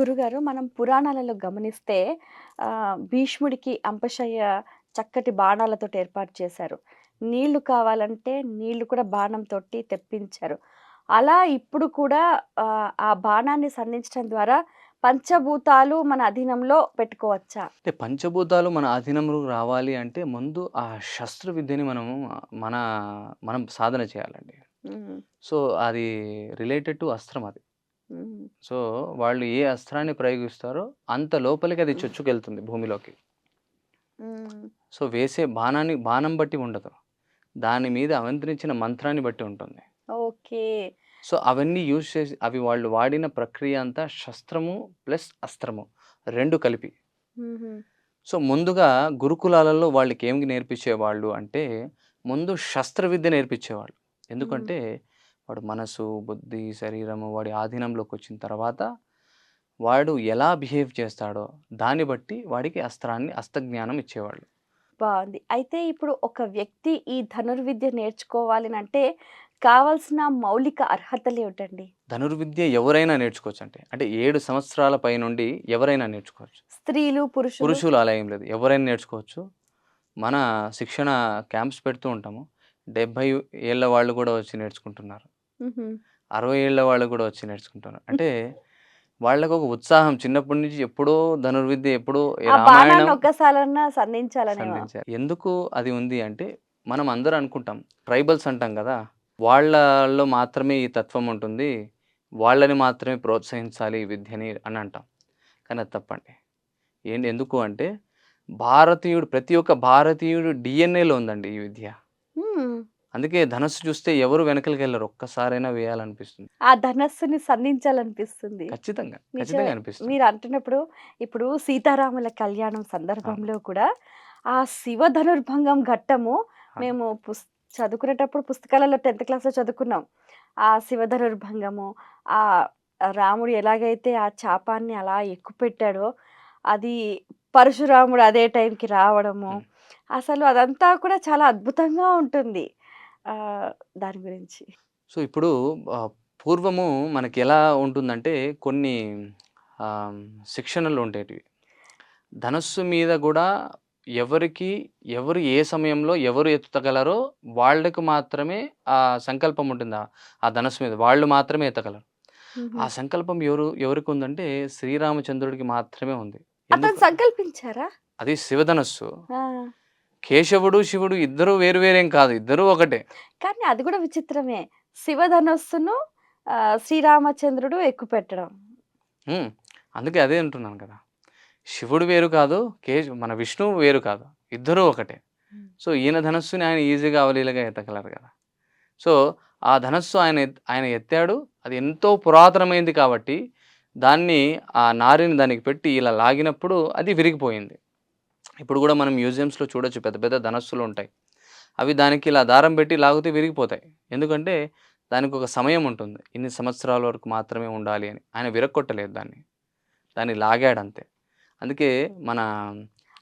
గురుగారు మనం పురాణాలలో గమనిస్తే భీష్ముడికి అంపశయ్య చక్కటి బాణాలతోటి ఏర్పాటు చేశారు. నీళ్ళు కావాలంటే నీళ్ళు కూడా బాణంతోటి తెప్పించారు. అలా ఇప్పుడు కూడా ఆ బాణాన్ని సంధించడం ద్వారా పంచభూతాలు మన అధీనంలో పెట్టుకోవచ్చా? అంటే పంచభూతాలు మన అధీనంలోకి రావాలి అంటే ముందు ఆ శస్త్ర విద్యని మనము మన మనం సాధన చేయాలండి. సో, అది రిలేటెడ్ టు అస్త్రం అది. సో, వాళ్ళు ఏ అస్త్రాన్ని ప్రయోగిస్తారో అంత లోపలికి అది చొచ్చుకెళ్తుంది భూమిలోకి. సో, వేసే బాణాన్ని బాణం బట్టి ఉండదు. దాని మీద అవతరించిన మంత్రాన్ని బట్టి ఉంటుంది. ఓకే. సో, అవన్నీ యూజ్ చేసి అవి వాళ్ళు వాడిన ప్రక్రియ అంతా శస్త్రము ప్లస్ అస్త్రము 2 కలిపి. సో, ముందుగా గురుకులాలలో వాళ్ళకేమి నేర్పించేవాళ్ళు అంటే, ముందు శస్త్ర విద్య నేర్పించేవాళ్ళు. ఎందుకంటే, వాడు మనసు, బుద్ధి, శరీరము వాడి ఆధీనంలోకొచ్చిన తర్వాత, వాడు ఎలా బిహేవ్ చేస్తాడో దాన్ని బట్టి వాడికి అస్త్రాన్ని అస్త్రజ్ఞానం ఇచ్చేవాళ్ళు. బావుంది. అయితే ఇప్పుడు ఒక వ్యక్తి ఈ ధనుర్విద్య నేర్చుకోవాలనంటే కావాల్సిన మౌలిక అర్హతలేమిటండి? ధనుర్విద్య ఎవరైనా నేర్చుకోవచ్చండి. అంటే 7 సంవత్సరాల పైనుండి ఎవరైనా నేర్చుకోవచ్చు. స్త్రీలు, పురుషులు? పురుషులు అలా ఏం లేదు. ఎవరైనా నేర్చుకోవచ్చు. మన శిక్షణ క్యాంప్స్ పెడుతూ ఉంటాము. 70 ఏళ్ళ వాళ్ళు కూడా వచ్చి నేర్చుకుంటున్నారు. 60 ఏళ్ళ వాళ్ళు కూడా వచ్చి నేర్చుకుంటున్నారు. అంటే వాళ్ళకొక ఉత్సాహం చిన్నప్పటి నుంచి ఎప్పుడో ధనుర్విద్య ఎప్పుడో ఒక్కసారన్నా. ఎందుకు అది ఉంది అంటే, మనం అందరూ అనుకుంటాం. ట్రైబల్స్ అంటాం కదా! వాళ్ళలో మాత్రమే ఈ తత్వం ఉంటుంది. వాళ్ళని మాత్రమే ప్రోత్సహించాలి ఈ విద్యని అని అంటాం. కానీ అది తప్పండి. ఏంటి ఎందుకు అంటే, భారతీయుడు ప్రతి ఒక్క భారతీయుడు డీఎన్ఏలో ఉందండి ఈ విద్య. అందుకే ధనస్సు చూస్తే ఎవరు వెనకలకెళ్ళరు. ఒక్కసారైనా వేయాలనిపిస్తుంది. ఆ ధనస్సుని సంధించాలనిపిస్తుంది. ఖచ్చితంగా. ఖచ్చితంగా అనిపిస్తుంది. మీరు అంటున్నప్పుడు ఇప్పుడు సీతారాముల కళ్యాణం! సందర్భంలో కూడా ఆ శివ ధనుర్భంగం ఘట్టము! మేము పుస్ చదువుకునేటప్పుడు పుస్తకాలలో 10థ్ క్లాస్‌లో చదువుకున్నాం. ఆ శివ ధనుర్భంగము, ఆ రాముడు ఎలాగైతే ఆ చాపాన్ని అలా ఎక్కుపెట్టాడో, అది పరశురాముడు అదే టైంకి రావడము. అసలు అదంతా కూడా చాలా అద్భుతంగా ఉంటుంది. దాని గురించి. సో, ఇప్పుడు పూర్వము మనకెలా ఉంటుందంటే కొన్ని శిక్షణలు ఉండేటివి. ధనస్సు మీద గూడా ఎవరికి ఎవరు ఏ సమయంలో ఎవరు ఎత్తగలరో వాళ్ళకి మాత్రమే ఆ సంకల్పం ఉంటుంది. ఆ- ధనస్సు మీద. వాళ్ళు మాత్రమే ఎత్తగలరు. ఆ సంకల్పం ఎవరు ఎవరికుందంటే శ్రీరామచంద్రుడికి మాత్రమే ఉంది. సంకల్పించారా? అది శివధనస్సు. కేశవుడు, శివుడు ఇద్దరు వేరు వేరేం కాదు. ఇద్దరూ ఒకటే. కానీ అది కూడా విచిత్రమే. శివధనస్సును శ్రీరామచంద్రుడు ఎక్కుపెట్టడం. హ్మ్. అందుకే అదే అంటున్నాను కదా! శివుడు వేరు కాదు. కేశ్ మన విష్ణువు వేరు కాదు. ఇద్దరూ ఒకటే. సో, ఈయన ధనస్సుని ఆయన ఈజీగా అవలీలగా ఎత్తగలరు కదా! సో, ఆ ధనస్సు ఆయన ఆయన ఎత్తాడు. అది ఎంతో పురాతనమైంది కాబట్టి, దాన్ని ఆ నారిని దానికి పెట్టి ఇలా లాగినప్పుడు అది విరిగిపోయింది. ఇప్పుడు గూడా మనం మ్యూజియంస్‌లో చూడొచ్చు పెద్ద పెద్ద ధనస్సులు ఉంటాయి. అవి దానికి ఇలా దారం పెట్టి లాగితే విరిగిపోతాయి. ఎందుకంటే దానికొక సమయం ఉంటుంది. ఇన్ని సంవత్సరాల వరకు మాత్రమే ఉండాలి అని. ఆయన విరగ్గొట్టలేదు దాన్ని. దాన్ని లాగాడంతే. అందుకే మన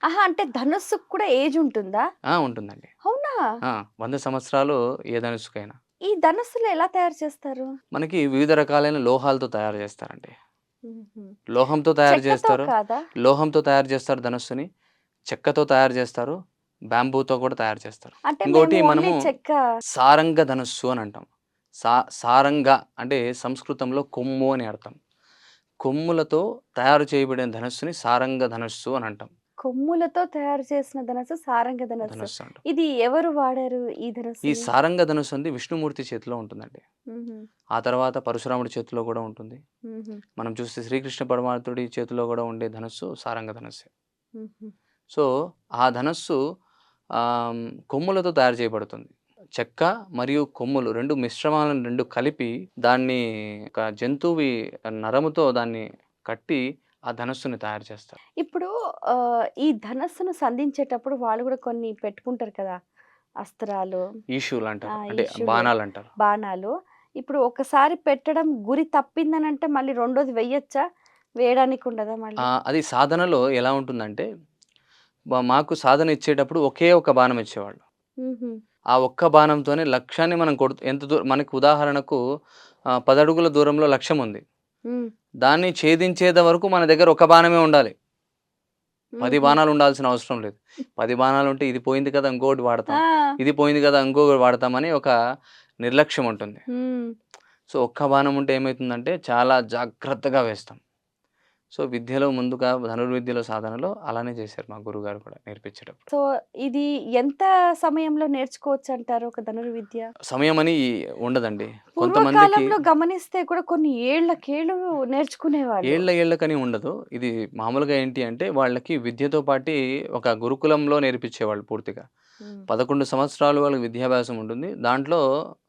ఆహా! అంటే ధనస్సుకు కూడా ఏజ్ ఉంటుందా? ఆ! ఉంటుందండి. అవునా? 100 సంవత్సరాలు ఏ ధనుస్సుకైనా. ఈ ధనస్సులు ఎలా తయారు చేస్తారు? మనకి వివిధ రకాలైన లోహాలతో తయారు చేస్తారండి. లోహంతో తయారు చేస్తారు. లోహంతో తయారు చేస్తారు ధనస్సుని. చెక్కతో తయారు చేస్తారు. బ్యాంబూతో కూడా తయారు చేస్తారు. ఇంకోటి మనము చెక్క సారంగ ధనుస్సు అని అంటాం. సా సారంగ అంటే సంస్కృతంలో కొమ్ము అని అర్థం. కొమ్ములతో తయారు చేయబడిన ధనస్సుని సారంగ ధనస్సు అని అంటాం. కొమ్ములతో తయారు చేసిన ధనస్సు సారంగ ధనస్సు. ధనస్సు. ఇది ఎవరు వాడారు ఈ ఈ ధనస్సుని? సారంగ ధనుస్సు అనేది విష్ణుమూర్తి చేతిలో ఉంటుందండి. ఆ తర్వాత పరశురాముడి చేతిలో కూడా ఉంటుంది. మనం చూస్తే శ్రీకృష్ణ పరమాత్ముడి చేతిలో కూడా ఉండే ధనస్సు సారంగ ధనస్సే. సో, ఆ ధనస్సు కొమ్ములతో తయారు చేయబడుతుంది. చెక్క మరియు కొమ్ములు 2 మిశ్రమాలను 2 కలిపి దాన్ని ఒక జంతువి నరముతో దాన్ని కట్టి ఆ ధనస్సుని తయారు చేస్తారు. ఇప్పుడు ఈ ధనస్సును సంధించేటప్పుడు వాళ్ళు కూడా కొన్ని పెట్టుకుంటారు కదా! అస్త్రాలు, ఈషులు ఆ! అంటారు. అంటే ఈషులు, బాణాలంటారు. బాణాలు. ఇప్పుడు ఒకసారి పెట్టడం గురి తప్పిందనంటే మళ్ళీ రెండోది వెయ్యొచ్చా? వేయడానికి ఉండదా మళ్ళీ? అది సాధనలో ఎలా ఉంటుందంటే మాకు సాధన ఇచ్చేటప్పుడు ఒకే ఒక బాణం ఇచ్చేవాళ్ళు. ఆ ఒక్క బాణంతోనే లక్ష్యాన్ని మనం కొడుతు ఎంత దూ మనకు ఉదాహరణకు ఆహ్, 10 అడుగుల దూరంలో లక్ష్యం ఉంది. దాన్ని ఛేదించేంత వరకు మన దగ్గర ఒక బాణమే ఉండాలి. పది. బాణాలు ఉండాల్సిన అవసరం లేదు. పది బాణాలు ఉంటే ఇది పోయింది కదా ఇంకోటి వాడతాం. ఇది పోయింది కదా ఇంకొకటి వాడతామని ఒక నిర్లక్ష్యం ఉంటుంది. సో ఒక్క బాణం ఉంటే ఏమవుతుందంటే చాలా జాగ్రత్తగా వేస్తాం. సో విద్యలో ముందుగా ధనుర్విద్యలో సాధనలో అలానే చేశారు మా గురుగారు కూడా నేర్పించేటప్పుడు. సో ఇది ఎంత సమయంలో నేర్చుకోవచ్చు అంటారు ఒక ధనుర్విద్య? సమయం అని ఉండదండి. కొంతమందికి పూర్వకాలంలో గమనిస్తే కూడా కొన్ని ఏళ్ళకేళ్ళు నేర్చుకునేవాళ్ళు. ఏళ్ళ ఏళ్ళకని ఉండదు. ఇది మామూలుగా ఏంటి అంటే వాళ్ళకి విద్యతో పాటి ఒక గురుకులంలో నేర్పించేవాళ్ళు పూర్తిగా. పదకొండు సంవత్సరాలు వాళ్ళకి విద్యాభ్యాసం ఉంటుంది. దాంట్లో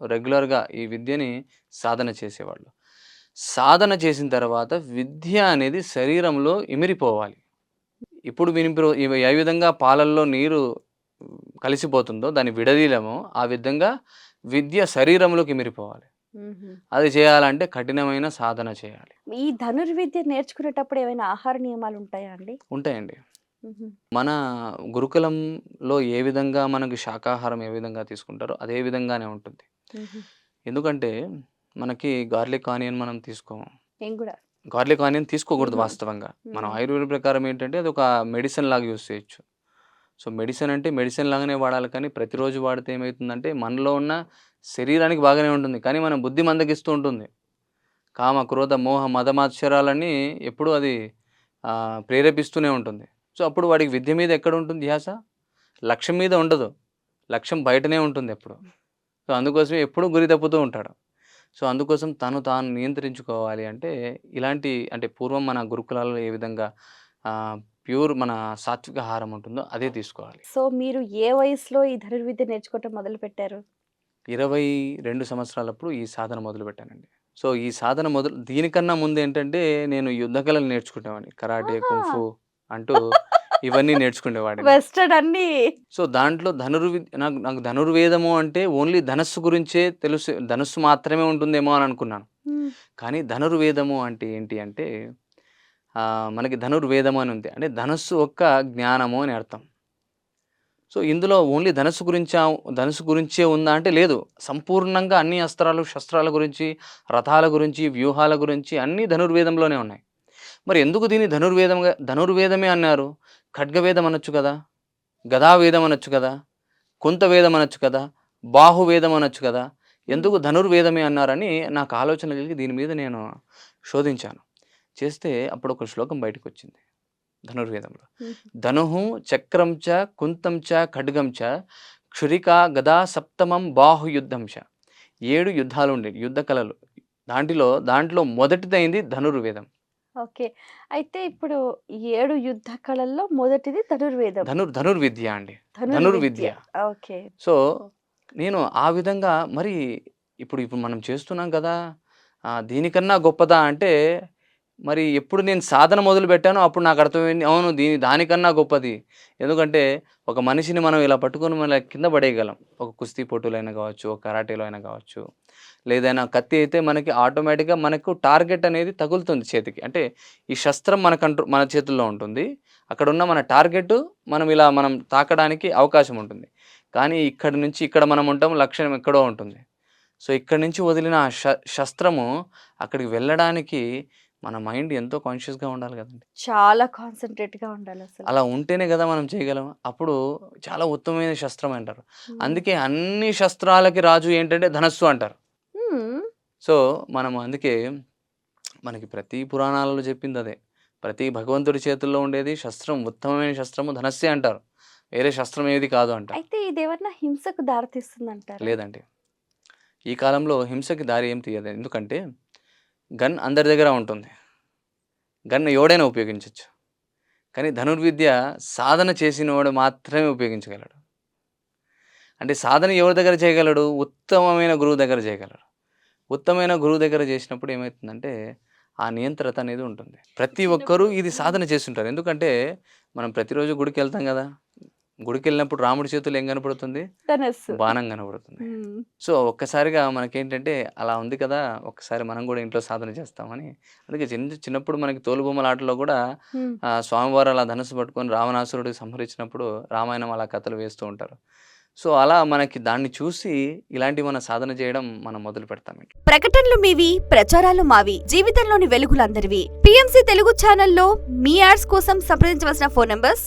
రెగ్యులర్గా ఈ విద్యని సాధన చేసేవాళ్ళు. సాధన చేసిన తర్వాత విద్య అనేది శరీరంలో ఇమిరిపోవాలి ఇప్పుడు వినిపి ఏ విధంగా పాలల్లో నీరు కలిసిపోతుందో దాన్ని విడదీయలేమో ఆ విధంగా విద్య శరీరంలోకి ఇమిరిపోవాలి. అది చేయాలంటే కఠినమైన సాధన చేయాలి ఈ ధనుర్విద్య నేర్చుకునేటప్పుడు ఏమైనా ఆహార నియమాలు ఉంటాయా అండి ఉంటాయండి. మన గురుకులంలో ఏ విధంగా మనకు శాకాహారం ఏ విధంగా తీసుకుంటారో అదే విధంగానే ఉంటుంది. ఎందుకంటే మనకి గార్లిక్ ఆనియన్ మనం తీసుకోము నేను కూడా గార్లిక్ ఆనియన్ తీసుకోకూడదు. వాస్తవంగా. మనం. ఆయుర్వేద ప్రకారం ఏంటంటే అది ఒక మెడిసిన్ లాగా యూస్ చేయొచ్చు. సో మెడిసిన్ అంటే మెడిసిన్ లాగానే వాడాలి కానీ ప్రతిరోజు వాడితే ఏమవుతుందంటే మనలో ఉన్న శరీరానికి బాగానే ఉంటుంది కానీ మన బుద్ధి మందగిస్తూ ఉంటుంది. కామ క్రోధ మోహ మదమాత్సరాలన్నీ ఎప్పుడూ అది ప్రేరేపిస్తూనే ఉంటుంది. సో అప్పుడు వాడికి విద్య మీద ఎక్కడ ఉంటుంది ధ్యాస? లక్ష్యం మీద ఉండదు. లక్ష్యం బయటనే ఉంటుంది ఎప్పుడు. సో అందుకోసం ఎప్పుడూ గురి తప్పుతూ ఉంటాడు. సో అందుకోసం తను తాను నియంత్రించుకోవాలి అంటే ఇలాంటి అంటే పూర్వం మన గురుకులాల్లో ఏ విధంగా ప్యూర్ మన సాత్విక ఆహారం ఉంటుందో అదే తీసుకోవాలి. సో మీరు ఏ వయసులో ఈ ధనుర్విద్య నేర్చుకోవటం మొదలు పెట్టారు ఇరవై రెండు సంవత్సరాలప్పుడు ఈ సాధన మొదలు పెట్టానండి సో ఈ సాధన మొదలు దీనికన్నా ముందు ఏంటంటే నేను యుద్ధ కళలు నేర్చుకునేవాడిని కరాటే. కుంఫు అంటూ ఇవన్నీ నేర్చుకునేవాడిని వెస్టర్న్ అన్ని. సో దాంట్లో ధనుర్వి నాకు నాకు ధనుర్వేదము అంటే ఓన్లీ ధనస్సు గురించే తెలుసు ధనస్సు మాత్రమే ఉంటుందేమో అని అనుకున్నాను. ఉమ్, కానీ ధనుర్వేదము అంటే ఏంటి అంటే మనకి ధనుర్వేదము అని ఉంది. అంటే ధనస్సు ఒక్క జ్ఞానము అని అర్థం. సో ఇందులో ఓన్లీ ధనస్సు గురించా ధనుసు గురించే ఉందా అంటే లేదు. సంపూర్ణంగా అన్ని అస్త్రాలు శస్త్రాల గురించి రథాల గురించి వ్యూహాల గురించి అన్నీ ధనుర్వేదంలోనే ఉన్నాయి. మరి ఎందుకు దీన్ని ధనుర్వేదంగా ధనుర్వేదమే అన్నారు? ఖడ్గవేదం అనొచ్చు కదా? గదావేదం అనొచ్చు కదా? కుంతవేదం అనొచ్చు కదా? బాహువేదం అనొచ్చు కదా? ఎందుకు ధనుర్వేదమే అన్నారని నాకు ఆలోచన కలిగి దీని మీద నేను శోధించాను. చేస్తే అప్పుడు ఒక శ్లోకం బయటకు వచ్చింది ధనుర్వేదంలో ధనుహు చక్రం చ కుంతం చ ఖడ్గం చ క్షురిక గదా సప్తమం బాహుయుద్ధం చ. ఏడు యుద్ధాలు ఉండే యుద్ధ కళలు. దాంట్లో దాంట్లో మొదటిదైంది ధనుర్వేదం. ఓకే. అయితే ఇప్పుడు ఏడు యుద్ధ కళల్లో మొదటిది ధనుర్వేదం. ధనుర్ ధనుర్విద్య అండి. ధనుర్విద్య. ఓకే. సో నేను ఆ విధంగా మరి ఇప్పుడు ఇప్పుడు మనం చేస్తున్నాం కదా దీనికన్నా గొప్పదా అంటే మరి ఎప్పుడు నేను సాధన మొదలు పెట్టానో అప్పుడు నాకు అర్థమైంది అవును దీని దానికన్నా గొప్పది. ఎందుకంటే ఒక మనిషిని మనం ఇలా పట్టుకొని మన కింద పడేయగలం. ఒక కుస్తీ పోటీలైనా కావచ్చు ఒక కరాటేలో అయినా కావచ్చు లేదైనా కత్తి అయితే మనకి ఆటోమేటిక్గా మనకు టార్గెట్ అనేది తగులుతుంది చేతికి. అంటే ఈ శస్త్రం మన కంట్రో మన చేతుల్లో ఉంటుంది. అక్కడ ఉన్న మన టార్గెట్ మనం ఇలా మనం తాకడానికి అవకాశం ఉంటుంది. కానీ ఇక్కడ నుంచి ఇక్కడ మనం ఉంటాం లక్ష్యం ఎక్కడో ఉంటుంది. సో ఇక్కడ నుంచి వదిలిన ఆ శ శస్త్రము అక్కడికి వెళ్ళడానికి మన మైండ్ ఎంతో కాన్షియస్గా ఉండాలి కదండి. చాలా కాన్సన్ట్రేట్గా ఉండాలి అసలు. అలా ఉంటేనే కదా మనం చేయగలం అప్పుడు చాలా ఉత్తమమైన శస్త్రం అంటారు. అందుకే అన్ని శస్త్రాలకి రాజు ఏంటంటే ధనస్సు అంటారు. సో మనం అందుకే మనకి ప్రతి పురాణాలలో చెప్పింది అదే. ప్రతి భగవంతుడి చేతుల్లో ఉండేది శస్త్రం ఉత్తమమైన శస్త్రము ధనస్సే అంటారు. వేరే శస్త్రం ఏది కాదు అంటారు అయితే ఇది ఏమన్నా హింసకు దారితీస్తుంది అంటారు లేదండి. ఈ కాలంలో హింసకి దారి ఏం తీయదు ఎందుకంటే గన్ అందరి దగ్గర ఉంటుంది. గన్ ఎవడైనా ఉపయోగించవచ్చు కానీ ధనుర్విద్య సాధన చేసినవాడు మాత్రమే ఉపయోగించగలడు. అంటే సాధన ఎవరి దగ్గర చేయగలడు? ఉత్తమమైన గురువు దగ్గర చేయగలడు. ఉత్తమమైన గురువు దగ్గర చేసినప్పుడు ఏమవుతుందంటే ఆ నియంత్రత అనేది ఉంటుంది. ప్రతి ఒక్కరూ ఇది సాధన చేస్తుంటారు. ఎందుకంటే మనం ప్రతిరోజు గుడికి వెళ్తాం కదా. గుడికి వెళ్ళినప్పుడు రాముడి చేతులు ఏం కనపడుతుంది? బాణం కనబడుతుంది ఉమ్, సో ఒక్కసారిగా మనకేంటంటే అలా ఉంది కదా ఒక్కసారి మనం కూడా ఇంట్లో సాధన చేస్తామని. అందుకే చిన్న చిన్నప్పుడు మనకి తోలుబొమ్మల ఆటలో కూడా స్వామివారు అలా ధనుసు పట్టుకొని రావణాసురుడికి సంహరించినప్పుడు రామాయణం అలా కథలు వేస్తూ ఉంటారు. సో అలా మనకి దాన్ని చూసి ఇలాంటి మన సాధన చేయడం మనం మొదలు పెడతాం ప్రకటనలు మీవి ప్రచారాలు మావి జీవితంలోని వెలుగులందరివి. పిఎంసి తెలుగు ఛానల్లో మీ యాడ్స్ కోసం సంప్రదించవలసిన ఫోన్ నంబర్స్?